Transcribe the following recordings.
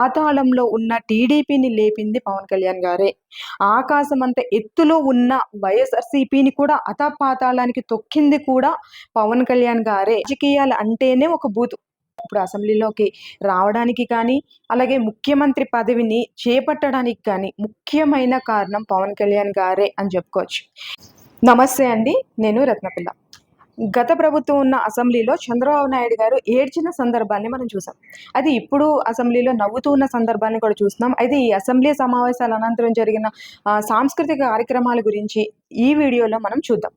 పాతాళంలో ఉన్న టీడీపీని లేపింది పవన్ కళ్యాణ్ గారే. ఆకాశం అంత ఎత్తులో ఉన్న వైఎస్ఆర్సీపీని కూడా అతపాతాళానికి తొక్కింది కూడా పవన్ కళ్యాణ్ గారే. రాజకీయాలు అంటేనే ఒక బూత్. ఇప్పుడు అసెంబ్లీలోకి రావడానికి కానీ అలాగే ముఖ్యమంత్రి పదవిని చేపట్టడానికి కానీ ముఖ్యమైన కారణం పవన్ కళ్యాణ్ గారే అని చెప్పుకోవచ్చు. నమస్తే అండి నేను రత్నపిల్ల. గత ప్రభుత్వం ఉన్న అసెంబ్లీలో చంద్రబాబు నాయుడు గారు ఏడ్చిన సందర్భాన్ని మనం చూసాం. అది ఇప్పుడు అసెంబ్లీలో నవ్వుతూ ఉన్న సందర్భాన్ని కూడా చూస్తున్నాం. అయితే ఈ అసెంబ్లీ సమావేశాల అనంతరం జరిగిన సాంస్కృతిక కార్యక్రమాల గురించి ఈ వీడియోలో మనం చూద్దాం.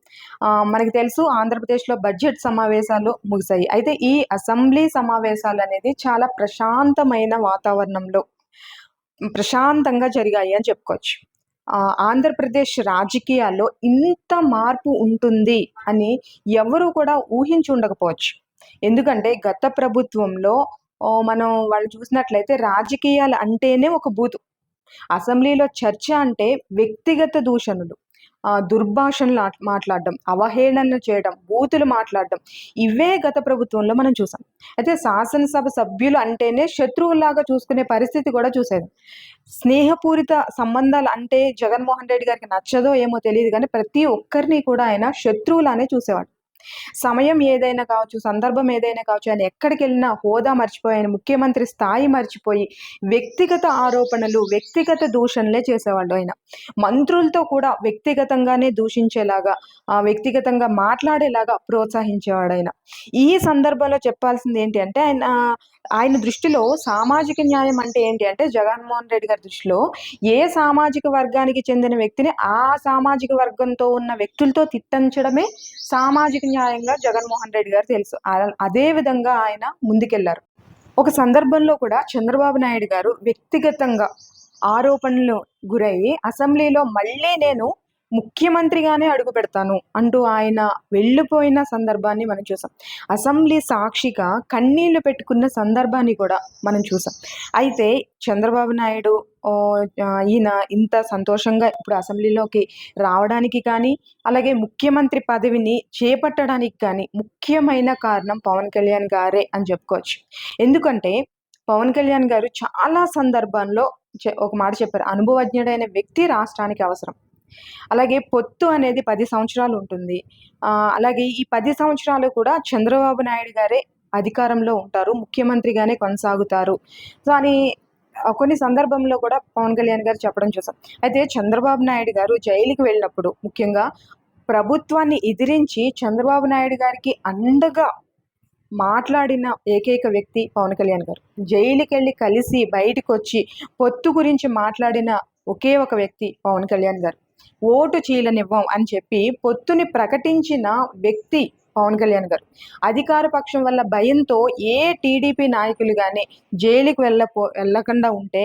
మనకు మనకి తెలుసు ఆంధ్రప్రదేశ్లో బడ్జెట్ సమావేశాలు ముగిశాయి. అయితే ఈ అసెంబ్లీ సమావేశాలు అనేది చాలా ప్రశాంతమైన వాతావరణంలో ప్రశాంతంగా జరిగాయి అని చెప్పుకోవచ్చు. ఆంధ్రప్రదేశ్ రాజకీయాల్లో ఇంత మార్పు ఉంటుంది అని ఎవరు కూడా ఊహించి ఉండకపోవచ్చు. ఎందుకంటే గత ప్రభుత్వంలో మనం వాళ్ళు చూసినట్లయితే రాజకీయాలు అంటేనే ఒక బూతు. అసెంబ్లీలో చర్చ అంటే వ్యక్తిగత దూషణలు. ఆ, దుర్భాషణలు మాట్లాడడం అవహేళనలు చేయడం బూతులు మాట్లాడడం ఇవే గత ప్రభుత్వంలో మనం చూసాం. అయితే శాసనసభ సభ్యులు అంటేనే శత్రువులాగా చూసుకునే పరిస్థితి కూడా చూసేది. స్నేహపూరిత సంబంధాలు అంటే జగన్మోహన్ రెడ్డి గారికి నచ్చదో ఏమో తెలియదు కానీ ప్రతి ఒక్కరిని కూడా ఆయన శత్రువులానే చూసేవాడు. సమయం ఏదైనా కావచ్చు సందర్భం ఏదైనా కావచ్చు ఆయన ఎక్కడికి వెళ్ళినా హోదా మర్చిపోయాను ముఖ్యమంత్రి స్థాయి మర్చిపోయి వ్యక్తిగత ఆరోపణలు వ్యక్తిగత దూషణలే చేసేవాళ్ళు ఆయన. మంత్రులతో కూడా వ్యక్తిగతంగానే దూషించేలాగా ఆ, వ్యక్తిగతంగా మాట్లాడేలాగా ప్రోత్సహించేవాడు ఆయన. ఈ సందర్భంలో చెప్పాల్సింది ఏంటి అంటే ఆయన ఆయన దృష్టిలో సామాజిక న్యాయం అంటే ఏంటి అంటే జగన్మోహన్ రెడ్డి గారి దృష్టిలో ఏ సామాజిక వర్గానికి చెందిన వ్యక్తిని ఆ సామాజిక వర్గంతో ఉన్న వ్యక్తులతో తిట్టించడమే సామాజిక న్యాయంగా జగన్మోహన్ రెడ్డి గారు తెలుసు. అదే విధంగా ఆయన ముందుకెళ్ళారు. ఒక సందర్భంలో కూడా చంద్రబాబు నాయుడు గారు వ్యక్తిగతంగా ఆరోపణలు గురయ్యి అసెంబ్లీలో మళ్ళీ నేను ముఖ్యమంత్రిగానే అడుగు పెడతాను అంటూ ఆయన వెళ్ళిపోయిన సందర్భాన్ని మనం చూసాం. అసెంబ్లీ సాక్షిగా కన్నీళ్ళు పెట్టుకున్న సందర్భాన్ని కూడా మనం చూసాం. అయితే చంద్రబాబు నాయుడు ఈయన ఇంత సంతోషంగా ఇప్పుడు అసెంబ్లీలోకి రావడానికి కానీ అలాగే ముఖ్యమంత్రి పదవిని చేపట్టడానికి కానీ ముఖ్యమైన కారణం పవన్ కళ్యాణ్ గారే అని చెప్పుకోవచ్చు. ఎందుకంటే పవన్ కళ్యాణ్ గారు చాలా సందర్భాల్లో ఒక మాట చెప్పారు. అనుభవజ్ఞుడైన వ్యక్తి రాష్ట్రానికి అవసరం. అలాగే పొత్తు అనేది పది సంవత్సరాలు ఉంటుంది. అలాగే ఈ పది సంవత్సరాలు కూడా చంద్రబాబు నాయుడు గారే అధికారంలో ఉంటారు ముఖ్యమంత్రిగానే కొనసాగుతారు. సో అని కొన్ని సందర్భంలో కూడా పవన్ కళ్యాణ్ గారు చెప్పడం చూసాం. అయితే చంద్రబాబు నాయుడు గారు జైలుకి వెళ్ళినప్పుడు ముఖ్యంగా ప్రభుత్వాన్ని ఎదిరించి చంద్రబాబు నాయుడు గారికి అండగా మాట్లాడిన ఏకైక వ్యక్తి పవన్ కళ్యాణ్ గారు. జైలుకి వెళ్ళి కలిసి బయటకు వచ్చి పొత్తు గురించి మాట్లాడిన ఒకే ఒక వ్యక్తి పవన్ కళ్యాణ్ గారు. ఓటు చీలనివ్వం అని చెప్పి పొత్తుని ప్రకటించిన వ్యక్తి పవన్ కళ్యాణ్ గారు. అధికార పక్షం వల్ల భయంతో ఏ టీడీపీ నాయకులు కానీ జైలుకి వెళ్ళపో వెళ్ళకుండా ఉంటే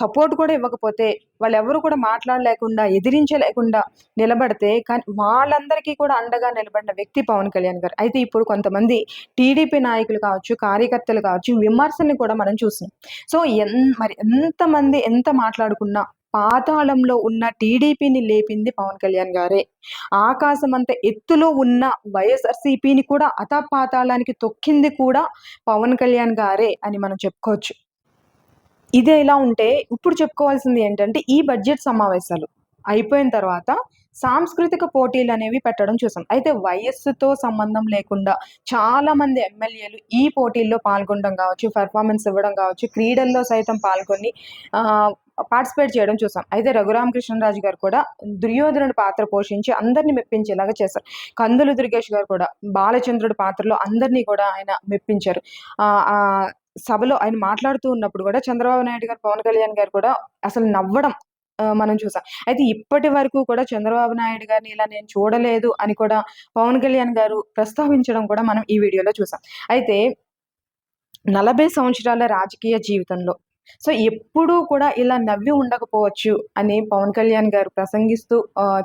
సపోర్ట్ కూడా ఇవ్వకపోతే వాళ్ళెవరు కూడా మాట్లాడలేకుండా ఎదిరించలేకుండా నిలబడితే కానీ వాళ్ళందరికీ కూడా అండగా నిలబడిన వ్యక్తి పవన్ కళ్యాణ్ గారు. అయితే ఇప్పుడు కొంతమంది టీడీపీ నాయకులు కావచ్చు కార్యకర్తలు కావచ్చు విమర్శల్ని కూడా మనం చూస్తున్నాం. సో ఎన్ మరి ఎంతమంది ఎంత మాట్లాడుకున్నా పాతాళంలో ఉన్న టీడీపీని లేపింది పవన్ కళ్యాణ్ గారే. ఆకాశం ఎత్తులో ఉన్న వైఎస్ఆర్సీపీని కూడా అతపాతాళానికి తొక్కింది కూడా పవన్ కళ్యాణ్ గారే అని మనం చెప్పుకోవచ్చు. ఇదే ఇలా ఉంటే ఇప్పుడు చెప్పుకోవాల్సింది ఏంటంటే ఈ బడ్జెట్ సమావేశాలు అయిపోయిన తర్వాత సాంస్కృతిక పోటీలు అనేవి పెట్టడం చూసాం. అయితే వయస్సుతో సంబంధం లేకుండా చాలా మంది ఎమ్మెల్యేలు ఈ పోటీల్లో పాల్గొనడం కావచ్చు పెర్ఫార్మెన్స్ ఇవ్వడం కావచ్చు క్రీడల్లో సైతం పాల్గొని పార్టిసిపేట్ చేయడం చూసాం. అయితే రఘురామకృష్ణరాజు గారు కూడా దుర్యోధనుడి పాత్ర పోషించి అందరినీ మెప్పించేలాగా చేశారు. కందులు దుర్గేష్ గారు కూడా బాలచంద్రుడి పాత్రలో అందరినీ కూడా ఆయన మెప్పించారు. ఆ, సభలో ఆయన మాట్లాడుతూ ఉన్నప్పుడు కూడా చంద్రబాబు నాయుడు గారు పవన్ కళ్యాణ్ గారు కూడా అసలు నవ్వడం మనం చూసాం. అయితే ఇప్పటి వరకు కూడా చంద్రబాబు నాయుడు గారిని ఇలా నేను చూడలేదు అని కూడా పవన్ కళ్యాణ్ గారు ప్రస్తావించడం కూడా మనం ఈ వీడియోలో చూసాం. అయితే నలభై సంవత్సరాల రాజకీయ జీవితంలో సో ఎప్పుడూ కూడా ఇలా నవ్వి ఉండకపోవచ్చు అని పవన్ కళ్యాణ్ గారు ప్రసంగిస్తూ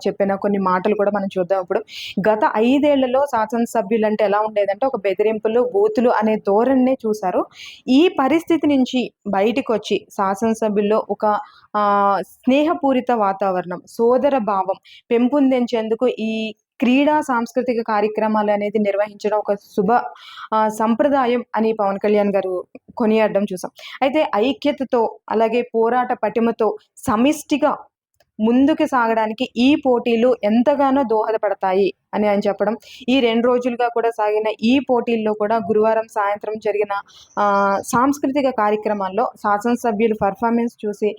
చెప్పిన కొన్ని మాటలు కూడా మనం చూద్దాం ఇప్పుడు. గత ఐదేళ్ళలో శాసనసభ్యులు అంటే ఎలా ఉండేదంటే ఒక బెదిరింపులు బూతులు అనే ధోరణినే చూశారు. ఈ పరిస్థితి నుంచి బయటకు వచ్చి శాసనసభ్యుల్లో ఒక ఆ, స్నేహపూరిత వాతావరణం సోదర భావం పెంపొందించేందుకు ఈ క్రీడా సాంస్కృతిక కార్యక్రమాలు అనేది నిర్వహించడం ఒక శుభ సంప్రదాయం అని పవన్ కళ్యాణ్ గారు కొనియాడడం చూసాం. అయితే ఐక్యతతో అలాగే పోరాట పటిమతో సమిష్టిగా ముందుకు సాగడానికి ఈ పోటీలు ఎంతగానో దోహదపడతాయి అని ఆయన చెప్పడం. ఈ రెండు రోజులుగా కూడా సాగిన ఈ పోటీల్లో కూడా గురువారం సాయంత్రం జరిగిన సాంస్కృతిక కార్యక్రమాల్లో శాసనసభ్యులు పర్ఫార్మెన్స్ చూసి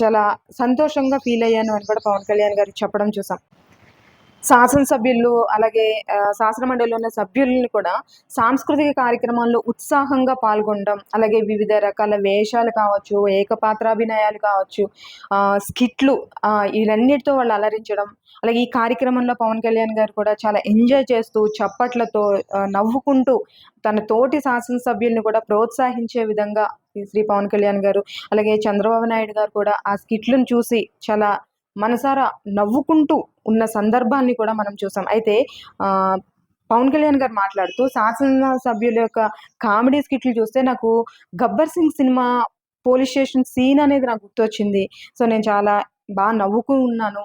చాలా సంతోషంగా ఫీల్ అయ్యాను అని కూడా పవన్ కళ్యాణ్ గారు చెప్పడం చూసాం. శాసనసభ్యులు అలాగే శాసనమండలిలో శాసన మండలిలో ఉన్న సభ్యులను కూడా సాంస్కృతిక కార్యక్రమాల్లో ఉత్సాహంగా పాల్గొనడం అలాగే వివిధ రకాల వేషాలు కావచ్చు ఏకపాత్రాభినయాలు కావచ్చు ఆ, స్కిట్లు ఇవన్నిటితో వాళ్ళు అలరించడం అలాగే ఈ కార్యక్రమంలో పవన్ కళ్యాణ్ గారు కూడా చాలా ఎంజాయ్ చేస్తూ చప్పట్లతో నవ్వుకుంటూ తన తోటి శాసనసభ్యుల్ని కూడా ప్రోత్సహించే విధంగా ఈ శ్రీ పవన్ కళ్యాణ్ గారు అలాగే చంద్రబాబు నాయుడు గారు కూడా ఆ స్కిట్లను చూసి చాలా మనసారా నవ్వుకుంటూ ఉన్న సందర్భాన్ని కూడా మనం చూసాం. అయితే పవన్ కళ్యాణ్ గారు మాట్లాడుతూ శాసనసభ్యుల యొక్క కామెడీ స్కిట్లు చూస్తే నాకు Gabbar Singh cinema police station scene అనేది నాకు గుర్తొచ్చింది. సో నేను చాలా బాగా నవ్వుకు ఉన్నాను.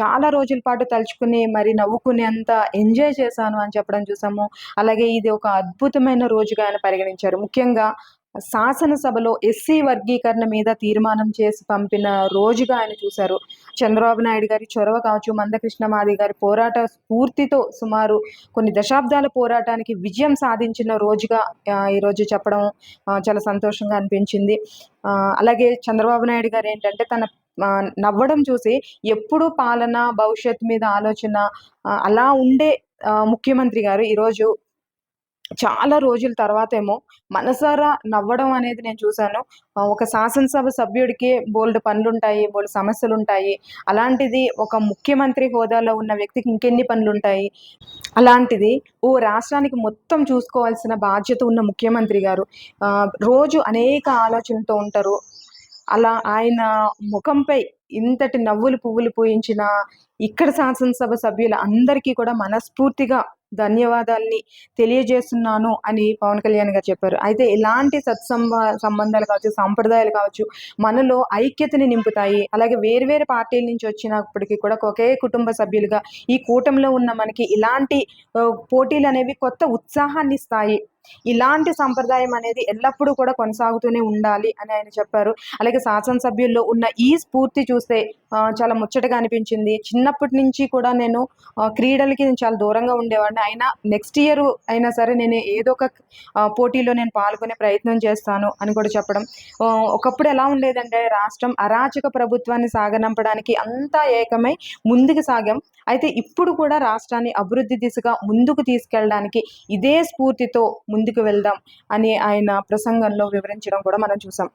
చాలా రోజుల పాటు తలుచుకుని మరి నవ్వుకునేంత ఎంజాయ్ చేశాను అని చెప్పడం చూసాము. అలాగే ఇది ఒక అద్భుతమైన రోజుగా ఆయన పరిగణించారు. ముఖ్యంగా శాసనసభలో ఎస్సీ వర్గీకరణ మీద తీర్మానం చేసి పంపిన రోజుగా ఆయన చూశారు. చంద్రబాబు నాయుడు గారి చొరవ కావచ్చు మందకృష్ణ మాది గారి పోరాట స్ఫూర్తితో సుమారు కొన్ని దశాబ్దాల పోరాటానికి విజయం సాధించిన రోజుగా ఈరోజు చెప్పడం చాలా సంతోషంగా అనిపించింది. అలాగే చంద్రబాబు నాయుడు గారు ఏంటంటే తన నవ్వడం చూసి ఎప్పుడు పాలన భవిష్యత్తు మీద ఆలోచన అలా ఉండే ముఖ్యమంత్రి గారు ఈరోజు చాలా రోజుల తర్వాత ఏమో మనసారా నవ్వడం అనేది నేను చూశాను. ఒక శాసనసభ సభ్యుడికి బోల్డ్ పనులుంటాయి బోల్డ్ సమస్యలు ఉంటాయి అలాంటిది ఒక ముఖ్యమంత్రి హోదాలో ఉన్న వ్యక్తికి ఇంకెన్ని పనులు ఉంటాయి అలాంటిది ఓ రాష్ట్రానికి మొత్తం చూసుకోవాల్సిన బాధ్యత ఉన్న ముఖ్యమంత్రి గారు ఆ, రోజు అనేక ఆలోచనలతో ఉంటారు. అలా ఆయన ముఖంపై ఇంతటి నవ్వులు పువ్వులు పూయించిన ఇక్కడ శాసనసభ సభ్యుల అందరికీ కూడా మనస్ఫూర్తిగా ధన్యవాదాల్ని తెలియజేస్తున్నాను అని పవన్ కళ్యాణ్ గారు చెప్పారు. అయితే ఇలాంటి సత్సంబ సంబంధాలు కావచ్చు సాంప్రదాయాలు కావచ్చు మనలో ఐక్యతని నింపుతాయి. అలాగే వేరు వేరు పార్టీల నుంచి వచ్చినప్పటికీ కూడా ఒకే కుటుంబ సభ్యులుగా ఈ కూటమిలో ఉన్న మనకి ఇలాంటి పోటీలు అనేవి కొత్త ఉత్సాహాన్ని ఇస్తాయి. ఇలాంటి సంప్రదాయం అనేది ఎల్లప్పుడూ కూడా కొనసాగుతూనే ఉండాలి అని ఆయన చెప్పారు. అలాగే శాసనసభ్యుల్లో ఉన్న ఈ స్ఫూర్తి చూస్తే చాలా ముచ్చటగా అనిపించింది. చిన్నప్పటి నుంచి కూడా నేను క్రీడలకి నేను చాలా దూరంగా ఉండేవాడిని. అయినా నెక్స్ట్ ఇయర్ అయినా సరే నేను ఏదో ఒక పోటీలో నేను పాల్గొనే ప్రయత్నం చేస్తాను అని కూడా చెప్పడం. ఒకప్పుడు ఎలా ఉండేదంటే రాష్ట్రం అరాచక ప్రభుత్వాన్ని సాగనంపడానికి అంతా ఏకమై ముందుకు సాగాం. అయితే ఇప్పుడు కూడా రాష్ట్రాన్ని అభివృద్ధి దిశగా ముందుకు తీసుకెళ్ళడానికి ఇదే స్ఫూర్తితో ముందుకు వెళ్దాం అని ఆయన ప్రసంగంలో వివరించడం కూడా మనం చూసాం.